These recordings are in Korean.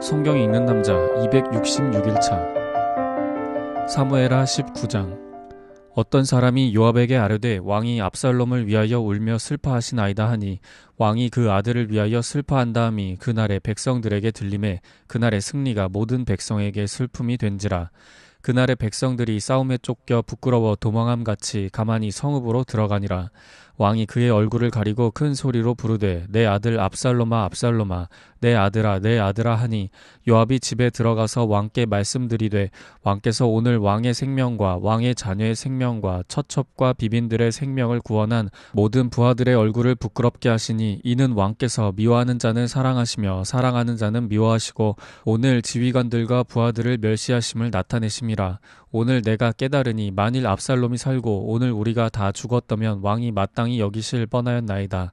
성경 읽는 남자 266일차. 사무에라 19장. 어떤 사람이 요압에게 아뢰되 왕이 압살롬을 위하여 울며 슬퍼하시나이다 하니 왕이 그 아들을 위하여 슬퍼한 다음이 그날의 백성들에게 들림에 그날의 승리가 모든 백성에게 슬픔이 된지라. 그날의 백성들이 싸움에 쫓겨 부끄러워 도망함 같이 가만히 성읍으로 들어가니라 왕이 그의 얼굴을 가리고 큰 소리로 부르되 내 아들 압살롬아 압살롬아 내 아들아 내 아들아 하니 요압이 집에 들어가서 왕께 말씀드리되 왕께서 오늘 왕의 생명과 왕의 자녀의 생명과 처첩과 비빈들의 생명을 구원한 모든 부하들의 얼굴을 부끄럽게 하시니 이는 왕께서 미워하는 자는 사랑하시며 사랑하는 자는 미워하시고 오늘 지휘관들과 부하들을 멸시하심을 나타내심이라 오늘 내가 깨달으니 만일 압살롬이 살고 오늘 우리가 다 죽었다면 왕이 마땅히 여기실 뻔하였나이다.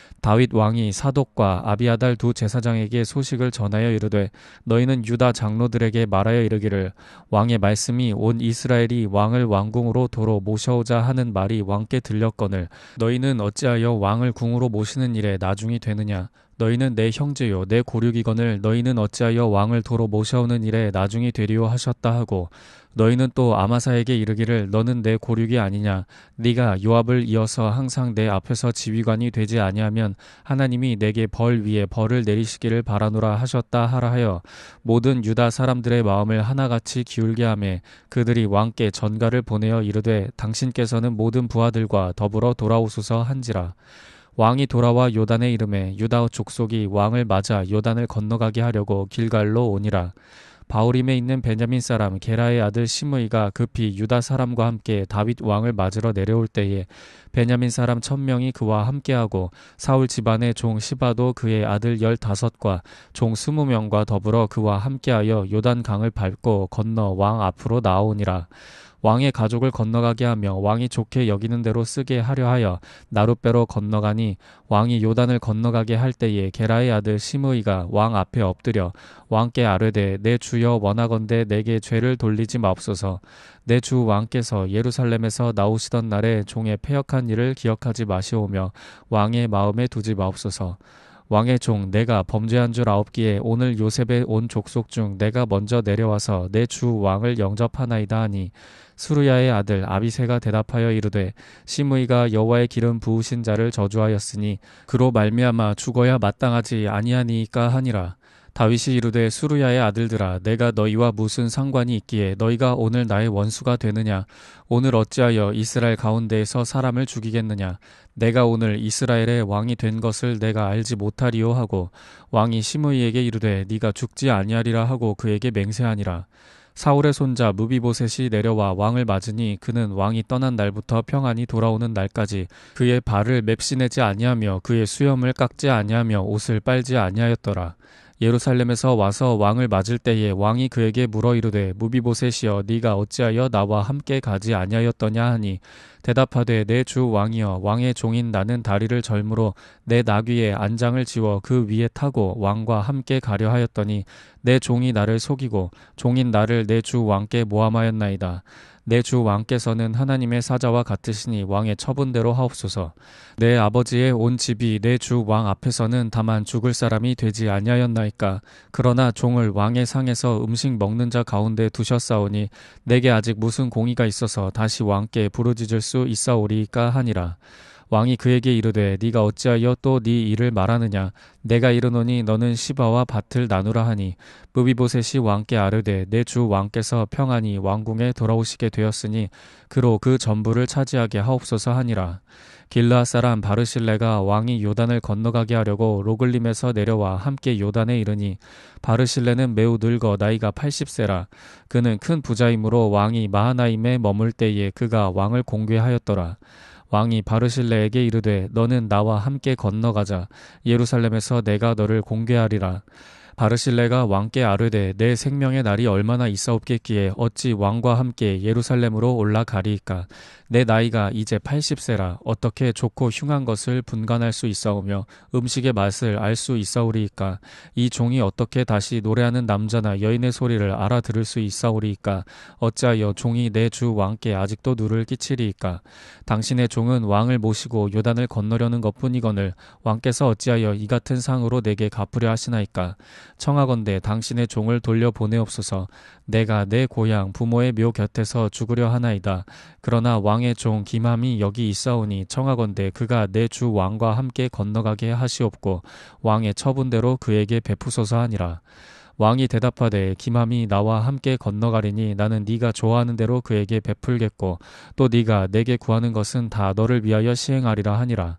다윗 왕이 사독과 아비아달 두 제사장에게 소식을 전하여 이르되 너희는 유다 장로들에게 말하여 이르기를 왕의 말씀이 온 이스라엘이 왕을 왕궁으로 도로 모셔오자 하는 말이 왕께 들렸거늘 너희는 어찌하여 왕을 궁으로 모시는 일에 나중이 되느냐 너희는 내 형제요 내 고륙이거늘 너희는 어찌하여 왕을 도로 모셔오는 일에 나중이 되리오 하셨다 하고 너희는 또 아마사에게 이르기를 너는 내 고륙이 아니냐? 네가 요압을 이어서 항상 내 앞에서 지휘관이 되지 아니하면 하나님이 내게 벌 위에 벌을 내리시기를 바라노라 하셨다 하라 하여 모든 유다 사람들의 마음을 하나같이 기울게 하매 그들이 왕께 전가를 보내어 이르되 당신께서는 모든 부하들과 더불어 돌아오소서 한지라 왕이 돌아와 요단의 이름에 유다 족속이 왕을 맞아 요단을 건너가게 하려고 길갈로 오니라. 바울임에 있는 베냐민 사람 게라의 아들 시므이가 급히 유다 사람과 함께 다윗 왕을 맞으러 내려올 때에 베냐민 사람 천명이 그와 함께하고 사울 집안의 종 시바도 그의 아들 열다섯과 종 스무 명과 더불어 그와 함께하여 요단 강을 밟고 건너 왕 앞으로 나오니라. 왕의 가족을 건너가게 하며 왕이 좋게 여기는 대로 쓰게 하려 하여 나룻배로 건너가니 왕이 요단을 건너가게 할 때에 게라의 아들 시므이가 왕 앞에 엎드려 왕께 아뢰되 내 주여 원하건대 내게 죄를 돌리지 마옵소서. 내 주 왕께서 예루살렘에서 나오시던 날에 종의 패역한 일을 기억하지 마시오며 왕의 마음에 두지 마옵소서. 왕의 종 내가 범죄한 줄 아옵기에 오늘 요셉의 온 족속 중 내가 먼저 내려와서 내 주 왕을 영접하나이다 하니 수르야의 아들 아비세가 대답하여 이르되 시므이가 여호와의 기름 부으신 자를 저주하였으니 그로 말미암아 죽어야 마땅하지 아니하니까 하니라. 다윗이 이르되 수르야의 아들들아 내가 너희와 무슨 상관이 있기에 너희가 오늘 나의 원수가 되느냐? 오늘 어찌하여 이스라엘 가운데에서 사람을 죽이겠느냐? 내가 오늘 이스라엘의 왕이 된 것을 내가 알지 못하리요 하고 왕이 시므이에게 이르되 네가 죽지 아니하리라 하고 그에게 맹세하니라 사울의 손자 무비보셋이 내려와 왕을 맞으니 그는 왕이 떠난 날부터 평안히 돌아오는 날까지 그의 발을 맵시내지 아니하며 그의 수염을 깎지 아니하며 옷을 빨지 아니하였더라. 예루살렘에서 와서 왕을 맞을 때에 왕이 그에게 물어 이르되 무비보셋이여 네가 어찌하여 나와 함께 가지 아니하였더냐 하니 대답하되 내 주 왕이여 왕의 종인 나는 다리를 절므로 내 나귀에 안장을 지워 그 위에 타고 왕과 함께 가려 하였더니 내 종이 나를 속이고 종인 나를 내 주 왕께 모함하였나이다 내 주 왕께서는 하나님의 사자와 같으시니 왕의 처분대로 하옵소서. 내 아버지의 온 집이 내 주 왕 앞에서는 다만 죽을 사람이 되지 아니하였나이까. 그러나 종을 왕의 상에서 음식 먹는 자 가운데 두셨사오니 내게 아직 무슨 공의가 있어서 다시 왕께 부르짖을 수 있사오리까 하니라. 왕이 그에게 이르되 네가 어찌하여 또 네 일을 말하느냐? 내가 이르노니 너는 시바와 밭을 나누라 하니 무비보셋이 왕께 아르되 내 주 왕께서 평안히 왕궁에 돌아오시게 되었으니 그로 그 전부를 차지하게 하옵소서 하니라. 길르앗 사람 바르실레가 왕이 요단을 건너가게 하려고 로글림에서 내려와 함께 요단에 이르니 바르실레는 매우 늙어 나이가 80세라. 그는 큰 부자이므로 왕이 마하나임에 머물 때에 그가 왕을 공개하였더라 왕이 바르실레에게 이르되 너는 나와 함께 건너가자. 예루살렘에서 내가 너를 공개하리라 바르실레가 왕께 아뢰되 내 생명의 날이 얼마나 있사옵겠기에 어찌 왕과 함께 예루살렘으로 올라가리이까? 내 나이가 이제 80세라. 어떻게 좋고 흉한 것을 분간할 수 있사오며 음식의 맛을 알 수 있사오리이까? 이 종이 어떻게 다시 노래하는 남자나 여인의 소리를 알아들을 수 있사오리이까? 어찌하여 종이 내 주 왕께 아직도 누를 끼치리이까? 당신의 종은 왕을 모시고 요단을 건너려는 것뿐이거늘 왕께서 어찌하여 이 같은 상으로 내게 갚으려 하시나이까 청하건대 당신의 종을 돌려 보내옵소서 내가 내 고향 부모의 묘 곁에서 죽으려 하나이다 그러나 왕의 종 김함이 여기 있사오니 청하건대 그가 내 주 왕과 함께 건너가게 하시옵고 왕의 처분대로 그에게 베푸소서 하니라. 왕이 대답하되 김함이 나와 함께 건너가리니 나는 네가 좋아하는 대로 그에게 베풀겠고 또 네가 내게 구하는 것은 다 너를 위하여 시행하리라 하니라.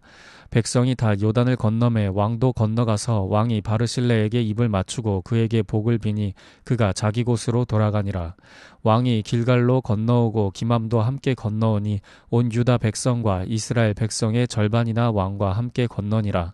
백성이 다 요단을 건너매 왕도 건너가서 왕이 바르실레에게 입을 맞추고 그에게 복을 비니 그가 자기 곳으로 돌아가니라. 왕이 길갈로 건너오고 기맘도 함께 건너오니 온 유다 백성과 이스라엘 백성의 절반이나 왕과 함께 건너니라.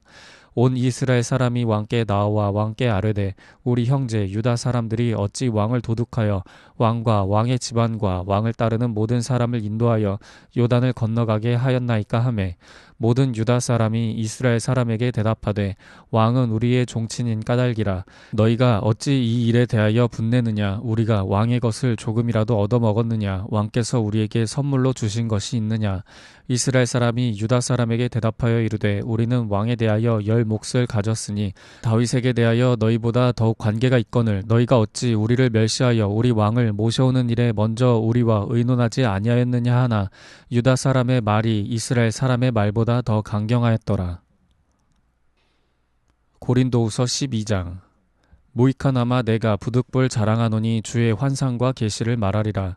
온 이스라엘 사람이 왕께 나와 왕께 아뢰되 우리 형제 유다 사람들이 어찌 왕을 도둑하여 왕과 왕의 집안과 왕을 따르는 모든 사람을 인도하여 요단을 건너가게 하였나이까 하매 모든 유다 사람이 이스라엘 사람에게 대답하되 왕은 우리의 종친인 까닭이라 너희가 어찌 이 일에 대하여 분내느냐 우리가 왕의 것을 조금이라도 얻어 먹었느냐 왕께서 우리에게 선물로 주신 것이 있느냐 이스라엘 사람이 유다 사람에게 대답하여 이르되 우리는 왕에 대하여 열 몫을 가졌으니 다윗에게 대하여 너희보다 더욱 관계가 있거늘 너희가 어찌 우리를 멸시하여 우리 왕을 모셔오는 일에 먼저 우리와 의논하지 아니하였느냐 하나 유다 사람의 말이 이스라엘 사람의 말보다 더 강경하였더라. 고린도후서 12장 모이카나마 내가 부득불 자랑하노니 주의 환상과 계시를 말하리라.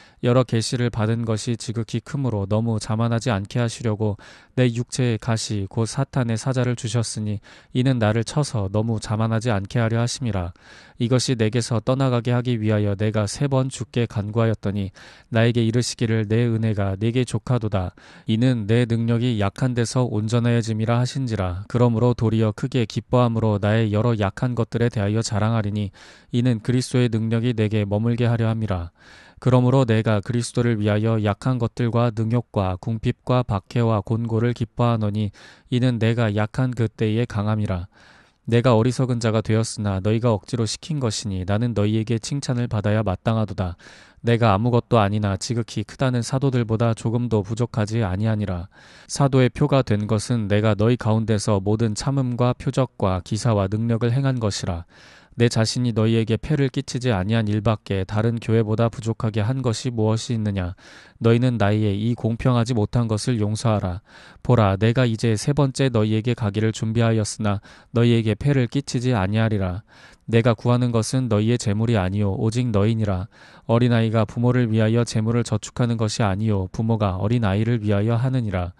여러 계시를 받은 것이 지극히 크므로 너무 자만하지 않게 하시려고 내 육체의 가시 곧 사탄의 사자를 주셨으니 이는 나를 쳐서 너무 자만하지 않게 하려 하심이라. 이것이 내게서 떠나가게 하기 위하여 내가 세 번 죽게 간구하였더니 나에게 이르시기를 내 은혜가 내게 족하도다. 이는 내 능력이 약한 데서 온전하여짐이라 하신지라. 그러므로 도리어 크게 기뻐함으로 나의 여러 약한 것들에 대하여 자랑하리니 이는 그리스도의 능력이 내게 머물게 하려 함이라 그러므로 내가 그리스도를 위하여 약한 것들과 능욕과 궁핍과 박해와 곤고를 기뻐하노니 이는 내가 약한 그때의 강함이라. 내가 어리석은 자가 되었으나 너희가 억지로 시킨 것이니 나는 너희에게 칭찬을 받아야 마땅하도다. 내가 아무것도 아니나 지극히 크다는 사도들보다 조금도 부족하지 아니하니라. 사도의 표가 된 것은 내가 너희 가운데서 모든 참음과 표적과 기사와 능력을 행한 것이라. 내 자신이 너희에게 폐를 끼치지 아니한 일밖에 다른 교회보다 부족하게 한 것이 무엇이 있느냐? 너희는 나이에 이 공평하지 못한 것을 용서하라. 보라 내가 이제 세 번째 너희에게 가기를 준비하였으나 너희에게 폐를 끼치지 아니하리라. 내가 구하는 것은 너희의 재물이 아니요 오직 너희니라. 어린아이가 부모를 위하여 재물을 저축하는 것이 아니요 부모가 어린아이를 위하여 하느니라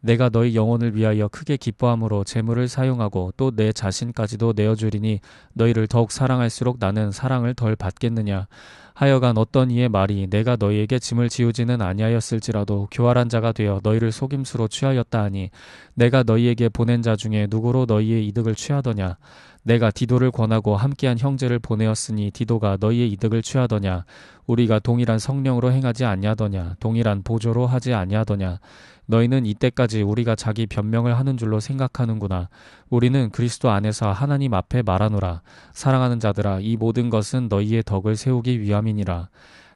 내가 너희 영혼을 위하여 크게 기뻐함으로 재물을 사용하고 또 내 자신까지도 내어주리니 너희를 더욱 사랑할수록 나는 사랑을 덜 받겠느냐? 하여간 어떤 이의 말이 내가 너희에게 짐을 지우지는 아니하였을지라도 교활한 자가 되어 너희를 속임수로 취하였다 하니 내가 너희에게 보낸 자 중에 누구로 너희의 이득을 취하더냐? 내가 디도를 권하고 함께한 형제를 보내었으니 디도가 너희의 이득을 취하더냐? 우리가 동일한 성령으로 행하지 아니하더냐? 동일한 보조로 하지 아니하더냐 너희는 이때까지 우리가 자기 변명을 하는 줄로 생각하는구나. 우리는 그리스도 안에서 하나님 앞에 말하노라. 사랑하는 자들아, 이 모든 것은 너희의 덕을 세우기 위함이니라.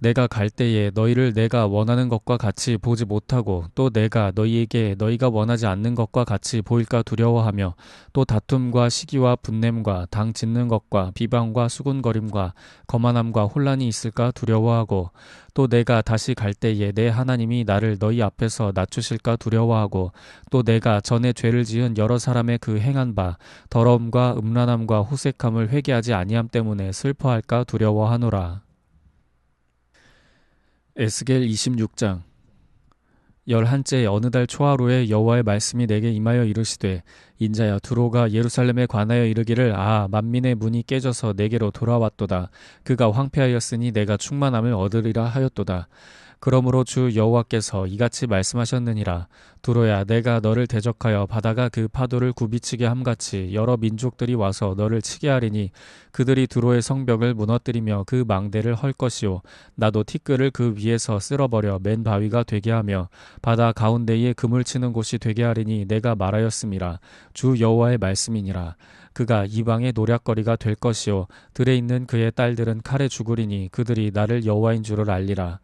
내가 갈 때에 너희를 내가 원하는 것과 같이 보지 못하고 또 내가 너희에게 너희가 원하지 않는 것과 같이 보일까 두려워하며 또 다툼과 시기와 분냄과 당 짓는 것과 비방과 수군거림과 거만함과 혼란이 있을까 두려워하고 또 내가 다시 갈 때에 내 하나님이 나를 너희 앞에서 낮추실까 두려워하고 또 내가 전에 죄를 지은 여러 사람의 그 행한 바 더러움과 음란함과 호색함을 회개하지 아니함 때문에 슬퍼할까 두려워하노라. 에스겔 26장. 열한째 어느 달 초하루에 여호와의 말씀이 내게 임하여 이르시되 인자야 두로가 예루살렘에 관하여 이르기를 아 만민의 문이 깨져서 내게로 돌아왔도다. 그가 황폐하였으니 내가 충만함을 얻으리라 하였도다 그러므로 주 여호와께서 이같이 말씀하셨느니라. 두로야 내가 너를 대적하여 바다가 그 파도를 굽이치게 함같이 여러 민족들이 와서 너를 치게 하리니 그들이 두로의 성벽을 무너뜨리며 그 망대를 헐 것이요. 나도 티끌을 그 위에서 쓸어버려 맨 바위가 되게 하며 바다 가운데에 금을 치는 곳이 되게 하리니 내가 말하였음이라 주 여호와의 말씀이니라. 그가 이방의 노략거리가 될 것이요. 들에 있는 그의 딸들은 칼에 죽으리니 그들이 나를 여호와인 줄을 알리라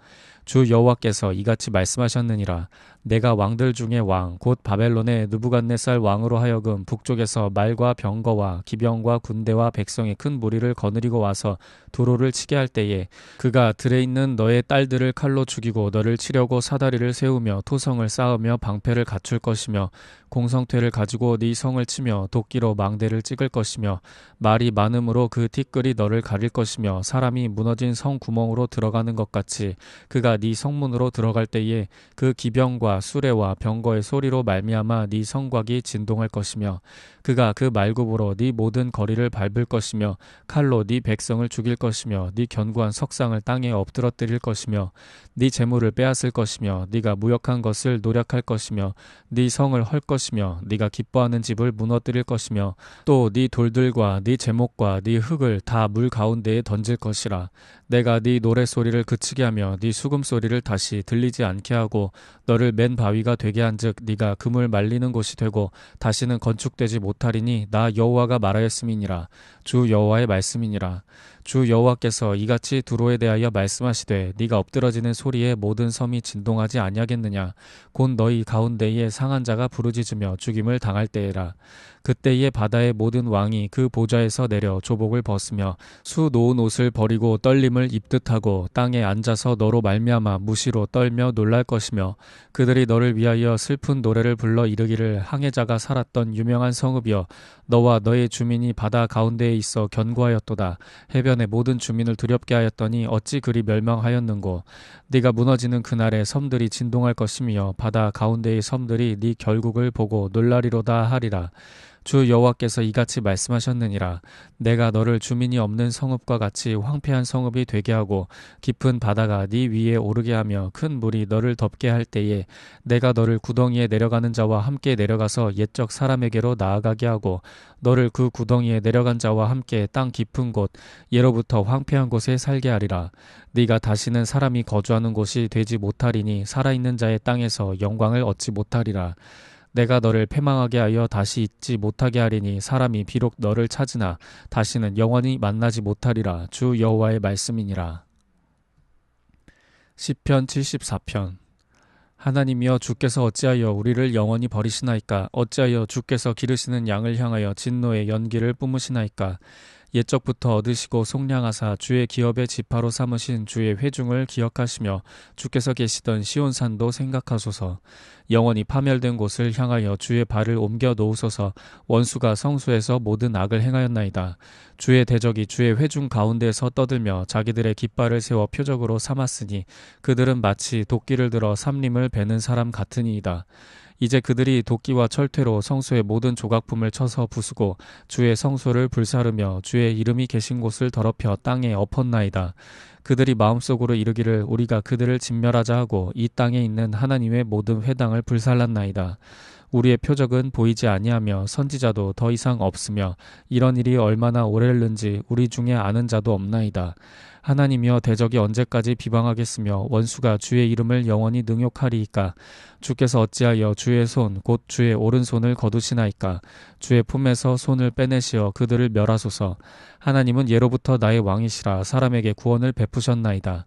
주 여호와께서 이같이 말씀하셨느니라. 내가 왕들 중에 왕 곧 바벨론의 느부갓네살 왕으로 하여금 북쪽에서 말과 병거와 기병과 군대와 백성의 큰 무리를 거느리고 와서 도로를 치게 할 때에 그가 들에 있는 너의 딸들을 칼로 죽이고 너를 치려고 사다리를 세우며 토성을 쌓으며 방패를 갖출 것이며 공성퇴를 가지고 네 성을 치며 도끼로 망대를 찍을 것이며 말이 많음으로 그 티끌이 너를 가릴 것이며 사람이 무너진 성 구멍으로 들어가는 것 같이 그가 네 성문으로 들어갈 때에 그 기병과 수레와 병거의 소리로 말미암아 네 성곽이 진동할 것이며 그가 그 말굽으로 네 모든 거리를 밟을 것이며 칼로 네 백성을 죽일 것이며 네 견고한 석상을 땅에 엎드러뜨릴 것이며 네 재물을 빼앗을 것이며 네가 무역한 것을 노력할 것이며 네 성을 헐 것이며 네가 기뻐하는 집을 무너뜨릴 것이며 또 네 돌들과 네 제목과 네 흙을 다 물 가운데에 던질 것이라 내가 네 노래 소리를 그치게 하며 네 수금 소리를 다시 들리지 않게 하고 너를 맨 바위가 되게 한즉 네가 금을 말리는 곳이 되고 다시는 건축되지 못하리니 나 여호와가 말하였음이니라. 주 여호와의 말씀이니라 주 여호와께서 이같이 두로에 대하여 말씀하시되 네가 엎드러지는 소리에 모든 섬이 진동하지 아니하겠느냐? 곧 너희 가운데에 상한 자가 부르짖으며 죽임을 당할 때에라. 그때에 바다의 모든 왕이 그 보좌에서 내려 조복을 벗으며 수 놓은 옷을 버리고 떨림을 입듯하고 땅에 앉아서 너로 말미암아 무시로 떨며 놀랄 것이며 그들이 너를 위하여 슬픈 노래를 불러 이르기를 항해자가 살았던 유명한 성읍이여 너와 너의 주민이 바다 가운데에 있어 견고하였도다. 해변 의 모든 주민을 두렵게 하였더니 어찌 그리 멸망하였는고? 네가 무너지는 그날에 섬들이 진동할 것이며 바다 가운데의 섬들이 네 결국을 보고 놀라리로다 하리라 주 여호와께서 이같이 말씀하셨느니라. 내가 너를 주민이 없는 성읍과 같이 황폐한 성읍이 되게 하고 깊은 바다가 네 위에 오르게 하며 큰 물이 너를 덮게 할 때에 내가 너를 구덩이에 내려가는 자와 함께 내려가서 옛적 사람에게로 나아가게 하고 너를 그 구덩이에 내려간 자와 함께 땅 깊은 곳 예로부터 황폐한 곳에 살게 하리라. 네가 다시는 사람이 거주하는 곳이 되지 못하리니 살아있는 자의 땅에서 영광을 얻지 못하리라 내가 너를 패망하게 하여 다시 잊지 못하게 하리니 사람이 비록 너를 찾으나 다시는 영원히 만나지 못하리라. 주 여호와의 말씀이니라. 시편 74편. 하나님이여 주께서 어찌하여 우리를 영원히 버리시나이까? 어찌하여 주께서 기르시는 양을 향하여 진노의 연기를 뿜으시나이까 옛적부터 얻으시고 속량하사 주의 기업의 지파로 삼으신 주의 회중을 기억하시며 주께서 계시던 시온산도 생각하소서 영원히 파멸된 곳을 향하여 주의 발을 옮겨 놓으소서 원수가 성수에서 모든 악을 행하였나이다. 주의 대적이 주의 회중 가운데서 떠들며 자기들의 깃발을 세워 표적으로 삼았으니 그들은 마치 도끼를 들어 삼림을 베는 사람 같으니이다. 이제 그들이 도끼와 철퇴로 성소의 모든 조각품을 쳐서 부수고 주의 성소를 불사르며 주의 이름이 계신 곳을 더럽혀 땅에 엎었나이다. 그들이 마음속으로 이르기를 우리가 그들을 진멸하자 하고 이 땅에 있는 하나님의 모든 회당을 불살랐나이다. 우리의 표적은 보이지 아니하며 선지자도 더 이상 없으며 이런 일이 얼마나 오래를는지 우리 중에 아는 자도 없나이다. 하나님이여 대적이 언제까지 비방하겠으며 원수가 주의 이름을 영원히 능욕하리이까? 주께서 어찌하여 주의 손 곧 주의 오른손을 거두시나이까? 주의 품에서 손을 빼내시어 그들을 멸하소서. 하나님은 예로부터 나의 왕이시라 사람에게 구원을 베푸셨나이다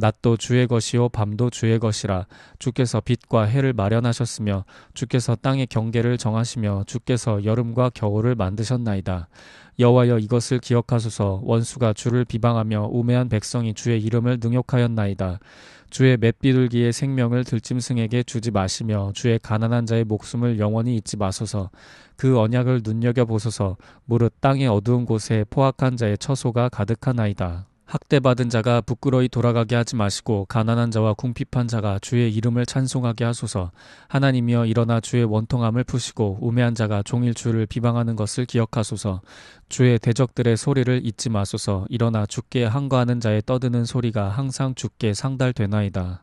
낮도 주의 것이요 밤도 주의 것이라 주께서 빛과 해를 마련하셨으며 주께서 땅의 경계를 정하시며 주께서 여름과 겨울을 만드셨나이다. 여호와여 이것을 기억하소서 원수가 주를 비방하며 우매한 백성이 주의 이름을 능욕하였나이다. 주의 맷비둘기의 생명을 들짐승에게 주지 마시며 주의 가난한 자의 목숨을 영원히 잊지 마소서. 그 언약을 눈여겨 보소서. 무릇 땅의 어두운 곳에 포악한 자의 처소가 가득하나이다. 학대받은 자가 부끄러이 돌아가게 하지 마시고 가난한 자와 궁핍한 자가 주의 이름을 찬송하게 하소서. 하나님이여 일어나 주의 원통함을 푸시고 우매한 자가 종일 주를 비방하는 것을 기억하소서. 주의 대적들의 소리를 잊지 마소서. 일어나 주께 항거하는 자의 떠드는 소리가 항상 주께 상달되나이다.